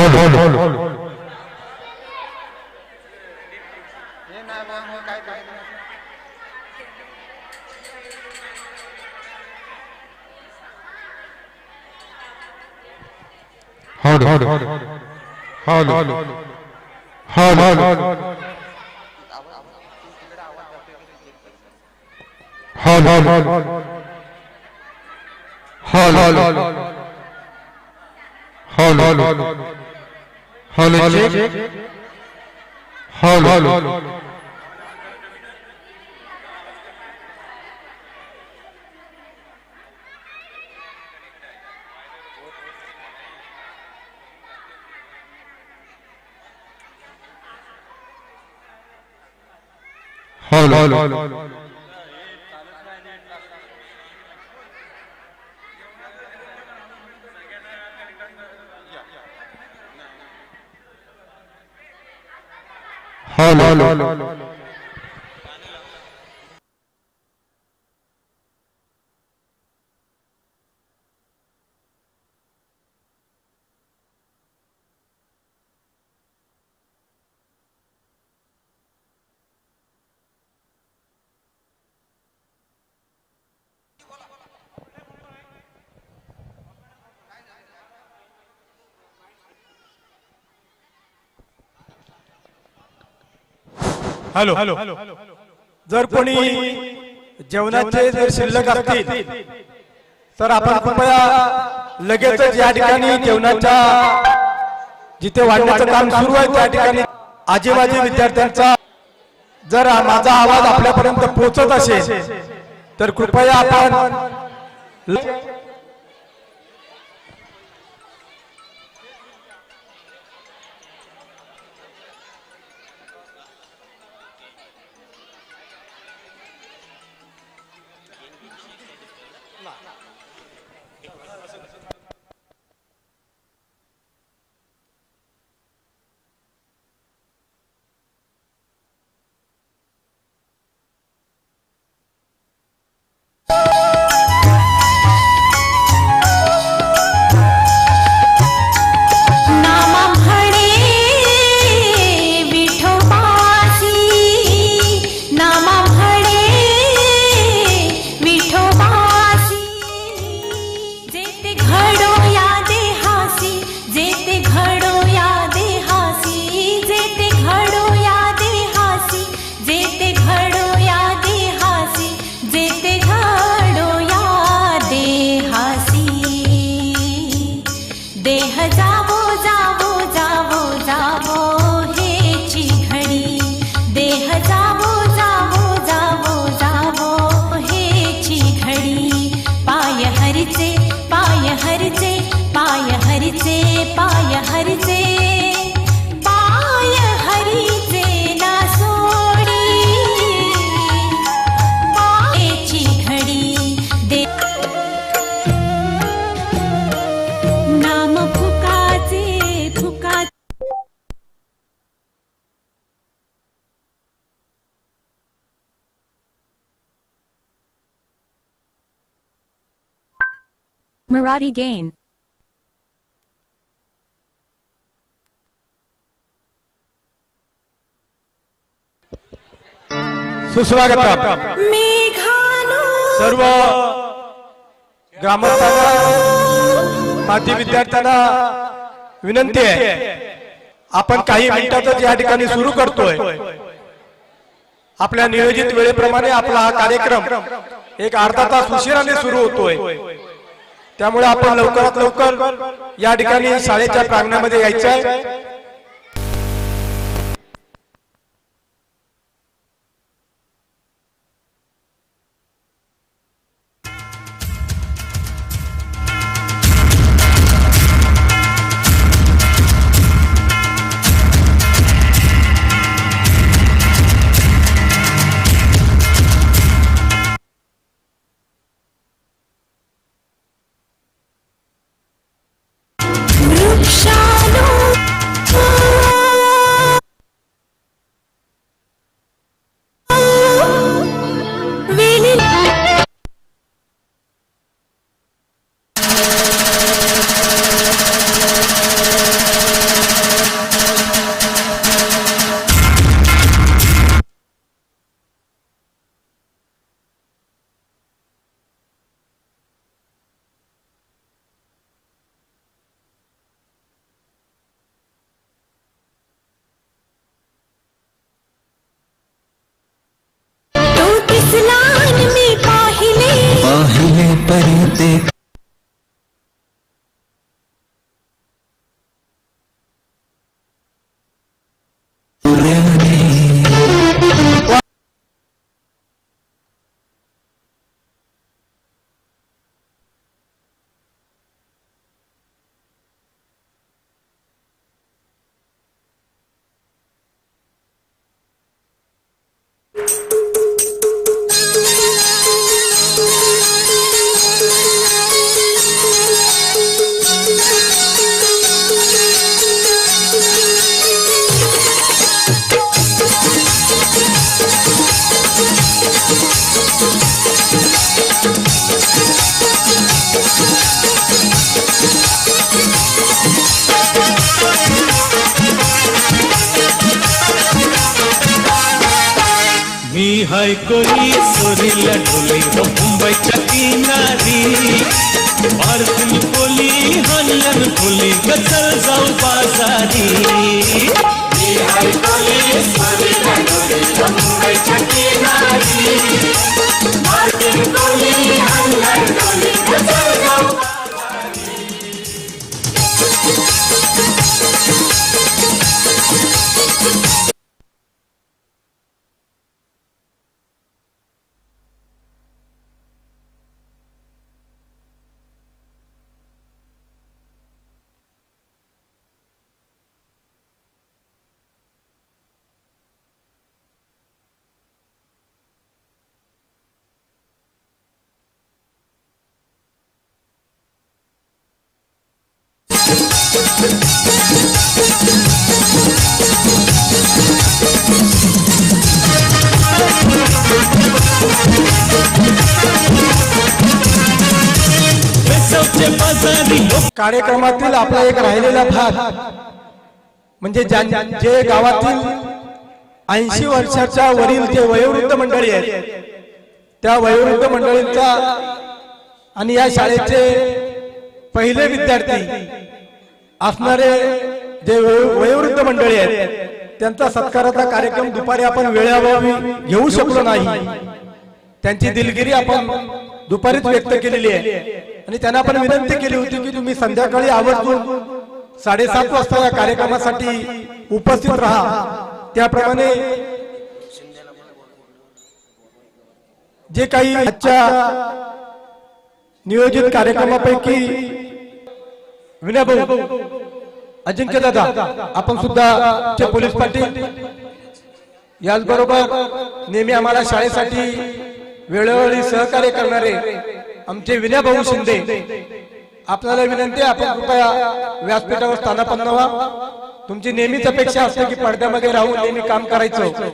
हौल हौल हौल हौल हौल हौल हौल हौल हौल check কলেজে হল হল হল olho. हौल. हॅलो. जर कोणी जेवणाचे जर शिल्लक असतील तर आपण कृपया लगेचच या ठिकाणी जेवणाच्या जिथे वाढण्याचं काम सुरू आहे त्या ठिकाणी आजीबाजी विद्यार्थ्यांचा जर माझा आवाज आपल्यापर्यंत पोहोचत असेल तर कृपया आपण हरिचे पाय हरिचे पाय हरिचे पाय हरिचे. Marathi gain. सुस्वागत सर्व ग्रामस्थांना माजी विद्यार्थ्यांना विनंती आहे आपण काही मिनिटातच या ठिकाणी सुरू करतोय. आपल्या नियोजित वेळेप्रमाणे आपला हा कार्यक्रम एक अर्धा तास उशिराने सुरू होतोय. त्यामुळे आपण लवकरात लवकर या ठिकाणी शाळेच्या प्रांगणामध्ये यायचं आहे. ভয় করি সরিলা ঢুলি, মুম্বাই চাকি নারী। পারফিল বলি হল্লার বলি গচল যাও বাজারি। ভয় করি कार्यक्रमातील आपला एक राहिलेला भाग म्हणजे जे गावातील ऐंशी वर्षाच्या वरील जे वयोवृद्ध मंडळी आहेत त्या वयोवृद्ध मंडळींचा आणि या शाळेचे पहिले विद्यार्थी असणारे जे वयो- वयोवृद्ध मंडळी आहेत त्यांचा सत्काराचा कार्यक्रम दुपारी आपण वेळाभावी घेऊ शकलो नाही. त्यांची दिलगिरी आपण दुपारीच व्यक्त केलेली आहे. आणि त्यांना आपण विनंती केली होती की तुम्ही संध्याकाळी आवर्जून साडेसात वाजता या कार्यक्रमासाठी उपस्थित राहा. त्याप्रमाणे जे काही आजच्या नियोजित कार्यक्रमापैकी विनय भाऊ अजिंक्य दादा आपण सुद्धा पोलीस पाटील. याचबरोबर नेहमी आम्हाला शाळेसाठी वेळोवेळी सहकार्य करणारे आमचे विनय भाऊ शिंदे आपल्याला विनंती आहे, आपण कृपया व्यासपीठावर स्थानापन्न व्हा. तुमची नेहमीच अपेक्षा असते की पडद्यामध्ये राहून नेहमी काम करायचं.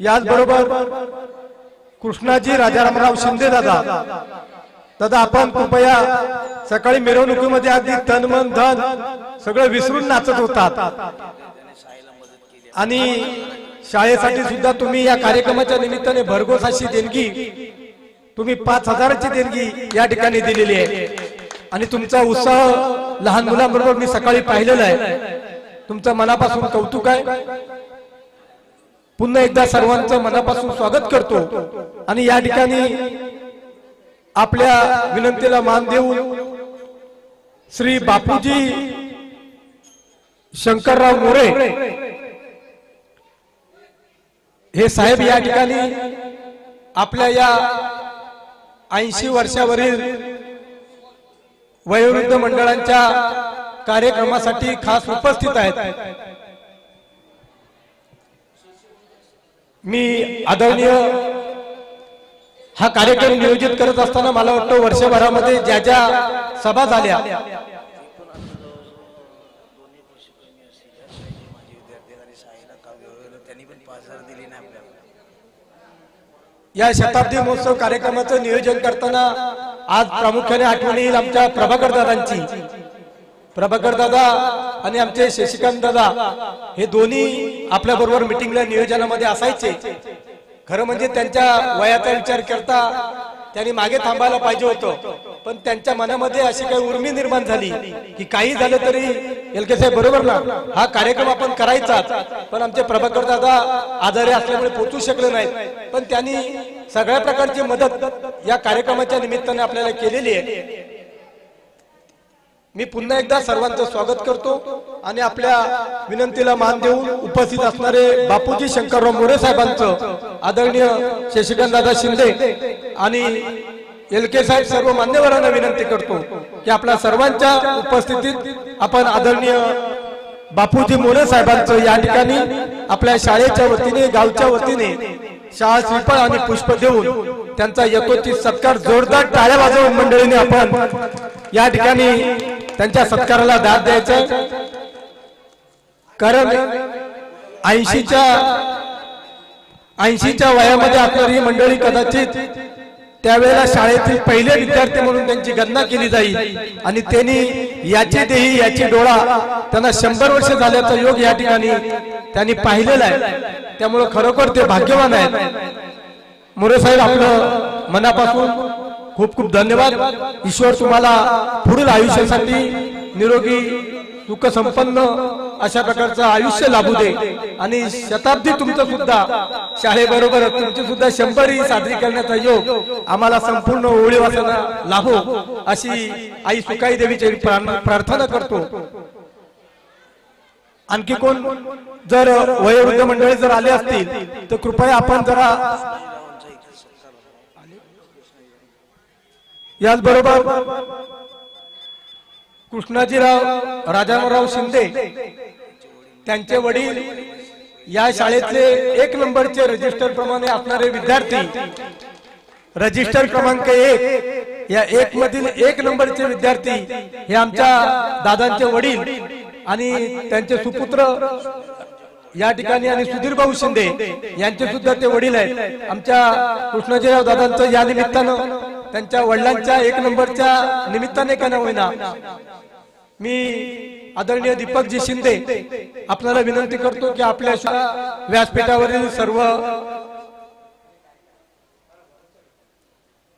याचबरोबर कृष्णाजी राजारामराव शिंदे दादा दादा आपण कृपया सकाळी मिरवणुकीमध्ये आधी तन मन धन सगळं विसरून नाचत होतात. आणि शाळेसाठी सुद्धा तुम्ही या कार्यक्रमाच्या निमित्ताने भरघोस अशी देणगी तुम्ही पाच हजाराची देणगी या ठिकाणी दिलेली आहे. आणि तुमचा उत्साह लहान मुलांबरोबर मी सकाळी पाहिलेला आहे. तुमचं मनापासून कौतुक आहे. पुन्हा एकदा सर्वांचं मनापासून स्वागत करतो. आणि या ठिकाणी आपल्या विनंतीला मान देऊन श्री बापूजी शंकरराव मोरे हे साहेब या ठिकाणी आपल्या या ऐंशी वर्षावरील वयोवृद्ध मंडळांच्या कार्यक्रमासाठी खास उपस्थित आहेत. मी आदरणीय हा कार्यक्रम नियोजित करत असताना मला वाटतं वर्षभरामध्ये ज्या ज्या सभा झाल्या या शताब्दी महोत्सव कार्यक्रमाचं नियोजन करताना आज प्रामुख्याने आठवण येईल आमच्या प्रभाकर दादांची. प्रभाकर दादा आणि आमचे शशिकांत दादा हे दोन्ही आपल्या बरोबर मिटिंगला नियोजनामध्ये असायचे. खरं म्हणजे त्यांच्या वयाचा विचार करता त्यांनी मागे थांबायला पाहिजे होतं. पण त्यांच्या मनामध्ये अशी काही उर्मी निर्माण झाली की काही झालं तरी एलके साहेब बरोबर ना? हा कार्यक्रम आपण करायचा पण आमचे प्रभाकर दादा आजारी असल्यामुळे पोचू शकले नाहीत. पण त्यांनी सगळ्या प्रकारची मदत या कार्यक्रमाच्या निमित्ताने आपल्याला केलेली आहे. मी पुन्हा एकदा सर्वांचं स्वागत करतो आणि आपल्या विनंतीला मान देऊन उपस्थित असणारे बापूजी शंकरराव मोरे साहेबांचं आदरणीय शशिकांत दादा शिंदे आणि एल के साहेब सर्व मान्यवरांना विनंती करतो की आपल्या सर्वांच्या उपस्थितीत आपण आदरणीय बापूजी मोरे साहेबांचं या ठिकाणी आपल्या शाळेच्या वतीने गावच्या वतीने शाळा श्रीफळ आणि पुष्प देऊन त्यांचा यथोचित सत्कार जोरदार टाळ्या वाजवून मंडळीने आपण या ठिकाणी त्यांच्या सत्काराला दाद द्यायचा. कारण ऐंशीच्या ऐंशीच्या वयामध्ये असणारी ही मंडळी कदाचित त्यावेळेला शाळेतील पहिले विद्यार्थी म्हणून त्यांची गणना केली जाईल. आणि त्यांनी याची देही याची डोळा त्यांना शंभर वर्ष झाल्याचा योग या ठिकाणी त्यांनी पाहिलेला आहे. त्यामुळे खरोखर ते भाग्यवान आहेत. मोरे साहेब आपलं मनापासून खूप खूप धन्यवाद. ईश्वर तुम्हाला पुढील आयुष्यासाठी निरोगी सुख संपन्न अशा प्रकारचं आयुष्य लाभू दे. आणि शताब्दी तुमचं सुद्धा शाळेबरोबर तुमची सुद्धा शंभर ही साजरी करण्याचा योग आम्हाला संपूर्ण ओळी वाचना लाभो अशी आई सुकाई देवीची प्रार्थना करतो. आणखी कोण? जर वयोवृद्ध मंडळी जर आले असतील तर कृपया आपण जरा याचबरोबर कृष्णाजीराव राजारामराव शिंदे त्यांचे वडील या शाळेतले एक नंबरचे रजिस्टर प्रमाणे असणारे विद्यार्थी रजिस्टर क्रमांक एक या एक मधील एक नंबरचे विद्यार्थी हे आमच्या दादांचे वडील आणि त्यांचे सुपुत्र या ठिकाणी आणि सुधीर भाऊ शिंदे यांचे सुद्धा ते वडील आहेत. आमच्या कृष्णाजीराव दादांचं या निमित्तानं त्यांच्या वडिलांच्या एक नंबरच्या निमित्ताने का न होईना? मी आदरणीय दीपकजी शिंदे आपल्याला विनंती करतो की आपल्या व्यासपीठावरील सर्व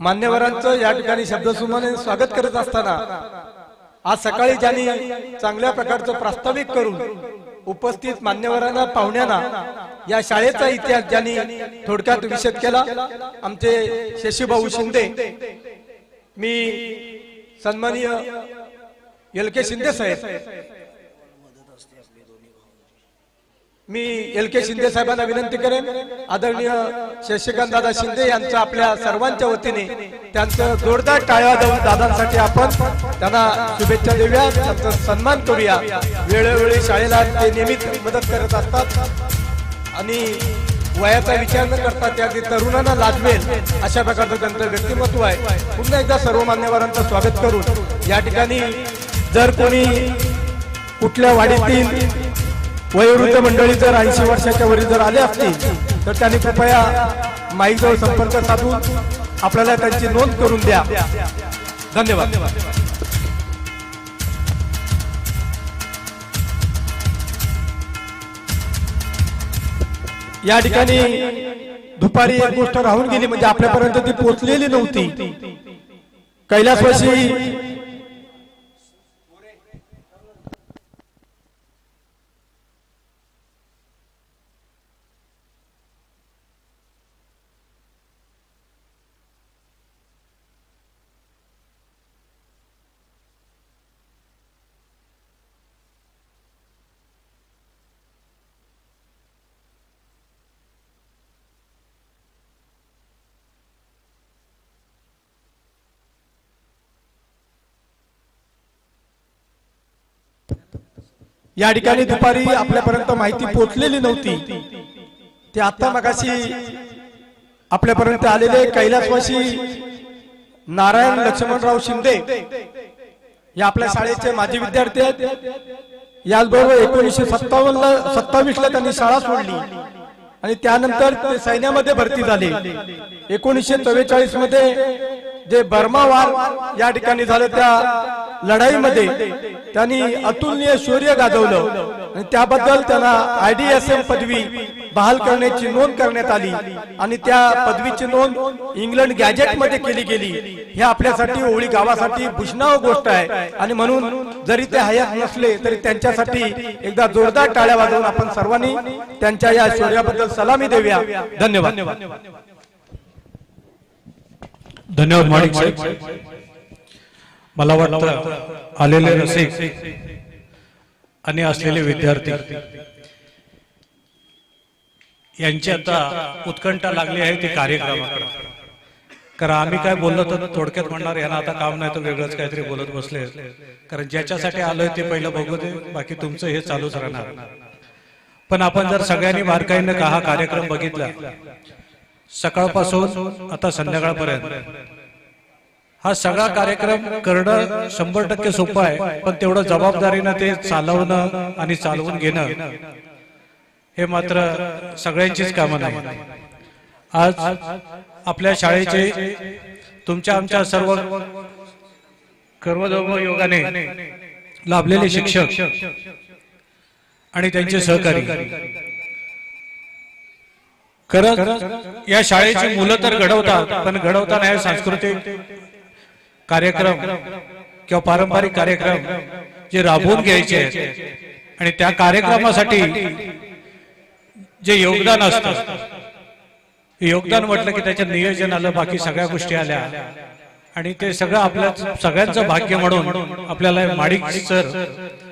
मान्यवरांचं या ठिकाणी शब्दसुमाने स्वागत करत असताना आज सकाळी ज्यांनी चांगल्या प्रकारचं प्रास्ताविक करून उपस्थित मान्यवरांना पाहुण्यांना या शाळेचा इतिहास ज्यांनी थोडक्यात विषद केला आमचे शशीभाऊ शिंदे. मी सन्माननीय एल के शिंदे साहेब. मी एल के शिंदे साहेबांना विनंती करेन. आदरणीय शशिकांत दादा शिंदे यांचं आपल्या सर्वांच्या वतीने त्यांचं जोरदार टाळ्या देऊन दादांसाठी आपण त्यांना शुभेच्छा देऊया. त्यांचा सन्मान करूया. वेळोवेळी शाळेला ते नियमित मदत करत असतात. आणि वयाचा विचार न करता त्या तरुणांना लाजवेल अशा प्रकारचं त्यांचं व्यक्तिमत्व आहे. पुन्हा एकदा सर्व मान्यवरांचं स्वागत करून या ठिकाणी जर कोणी कुठल्या वाडीतील वयोवृद्ध मंडळी जर ऐंशी वर्षाच्या वरील जर आले असतील तर त्यांनी कृपया माईकजवळ संपर्क साधून आपल्याला त्यांची नोंद करून द्या. धन्यवाद. या ठिकाणी दुपारी एक गोष्ट राहून गेली म्हणजे आपल्यापर्यंत ती पोचलेली नव्हती. कैलासवासी या ठिकाणी दुपारी आपल्यापर्यंत माहिती पोचलेली नव्हती. ते आता मगाशी आपल्यापर्यंत आलेले कैलासवासी नारायण लक्ष्मणराव शिंदे या आपल्या शाळेचे माजी विद्यार्थी आहेत. याचबरोबर एकोणीसशे सत्तावन्न सत्तावीसला सत्तावीस ला त्यांनी शाळा सोडली. आणि त्यानंतर ते सैन्यामध्ये भरती झाले. एकोणीसशे चव्वेचाळीसमध्ये जे बर्मावार या ठिकाणी झालं त्या लढाईमध्ये त्यांनी अतुलनीय शौर्य गाजवलं. आणि त्याबद्दल त्यांना आयडीएसएम पदवी बहाल करण्याची नोंद करण्यात आली. आणि त्या पदवीची नोंद इंग्लंड गॅजेटमध्ये केली गेली. हे आपल्यासाठी ओळी गावासाठी भूषणाव गोष्ट आहे. आणि म्हणून जरी ते हयात नसले तरी त्यांच्यासाठी एकदा जोरदार टाळ्या वाजवून आपण सर्वांनी त्यांच्या या शौर्याबद्दल सलामी देऊया. धन्यवाद. धन्यवाद माणिक साहेब. मला वाटतं आलेले रसिक आणि असलेले विद्यार्थी. यांची आता उत्कंठा लागली आहे ती कार्यक्रमाकडे. कारण आम्ही काय बोललो तर थोडक्यात म्हणणार यांना आता काम नाही तर वेगळंच काहीतरी बोलत बसले. कारण ज्याच्यासाठी आलोय ते पहिलं बघू दे बाकी तुमचं हे चालूच राहणार. पण आपण जर सगळ्यांनी बारकाईनं का हा कार्यक्रम बघितला सकाळपासून आता संध्याकाळपर्यंत. हा सगळा कार्यक्रम करणं शंभर टक्के सोपं आहे पण तेवढं जबाबदारीनं ते चालवणं आणि चालवून घेणं. हे मात्र सगळ्यांचीच कामं नाही. आज आपल्या शाळेचे तुमच्या आमच्या सर्व कर्मधर्म योगाने लाभलेले शिक्षक आणि त्यांचे सहकारी. खरं या शाळेची मुलं तर घडवतात पण घडवताना या सांस्कृतिक कार्यक्रम किंवा पारंपरिक कार्यक्रम जे राबवून घ्यायचे आहेत. आणि त्या कार्यक्रमासाठी जे योगदान असतं योगदान म्हटलं की त्याच्यात नियोजन आलं बाकी सगळ्या गोष्टी आल्या. आणि ते सगळं आपल्या सगळ्यांचं भाग्य म्हणून आपल्याला हे माडिक सर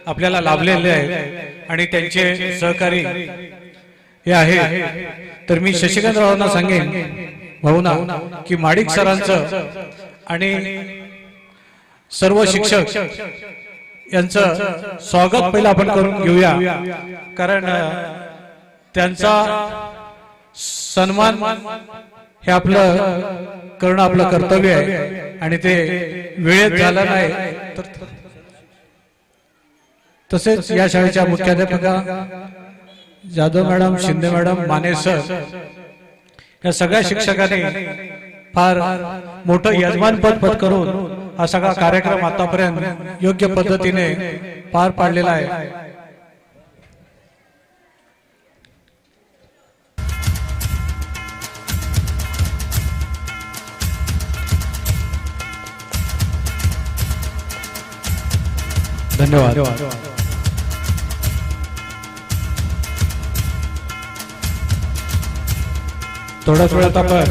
आपल्याला लाभलेले आहेत. आणि त्यांचे सहकारी हे आहे. तर मी शशिकांत रावांना सांगेन भाऊना की माडिक सरांचं आणि सर्व शिक्षक यांचं स्वागत पहिलं आपण करून घेऊया. कारण त्यांचा सन्मान हे आपलं करणं आपलं कर्तव्य आहे. आणि ते वेळेत झालं नाही. तर तसेच या शाळेच्या मुख्याध्यापिका Jadhav madam Shinde madam Mane sir या सगळ्या शिक्षकांनी फार मोठं यजमानपद पत्करून हा सगळा कार्यक्रम आतापर्यंत योग्य पद्धतीने पार पाडलेला आहे. धन्यवाद. थोड्याच वेळात आपण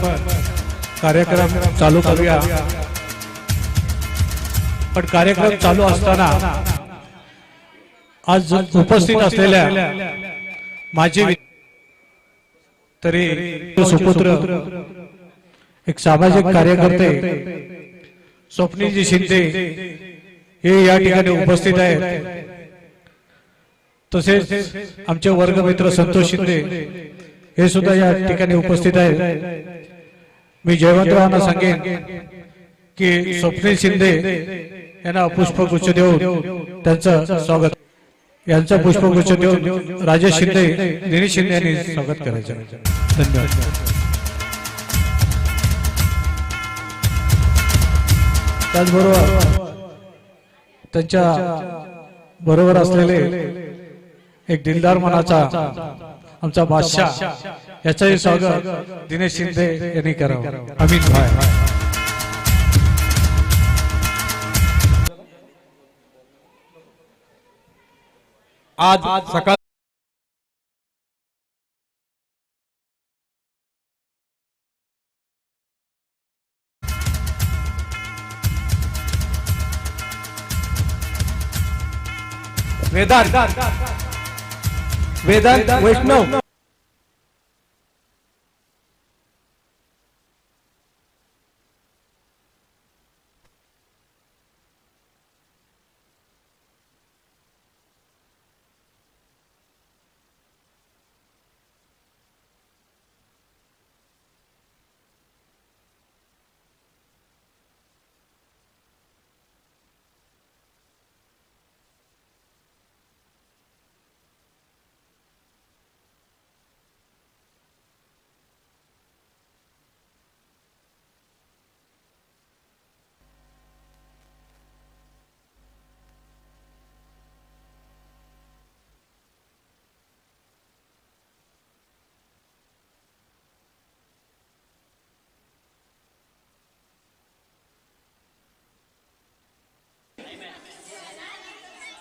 कार्यक्रम चालू करूया. पण कार्यक्रम चालू असताना आज उपस्थित असलेल्या माझे तरी सुपुत्र एक सामाजिक कार्यकर्ते स्वप्नीजी शिंदे हे या ठिकाणी उपस्थित आहेत. तसेच आमचे वर्गमित्र संतोष शिंदे हे सुद्धा या ठिकाणी उपस्थित आहेत मी जयवंतरावांना सांगेन की स्वप्नील शिंदे यांना पुष्पगुच्छ देऊन त्यांचं स्वागत यांचं पुष्पगुच्छ देऊन राजेश शिंदे दिनेश शिंदे यांनी स्वागत करायचं. धन्यवाद. त्याचबरोबर त्यांच्या बरोबर असलेले एक दिलदार मनाचा आमचा बादशाह याचंही स्वागत दिनेश शिंदे यांनी करावं. अमित भाई. आज सकाळ वेदांत. वेदांत वैष्णव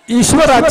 ईश्वराची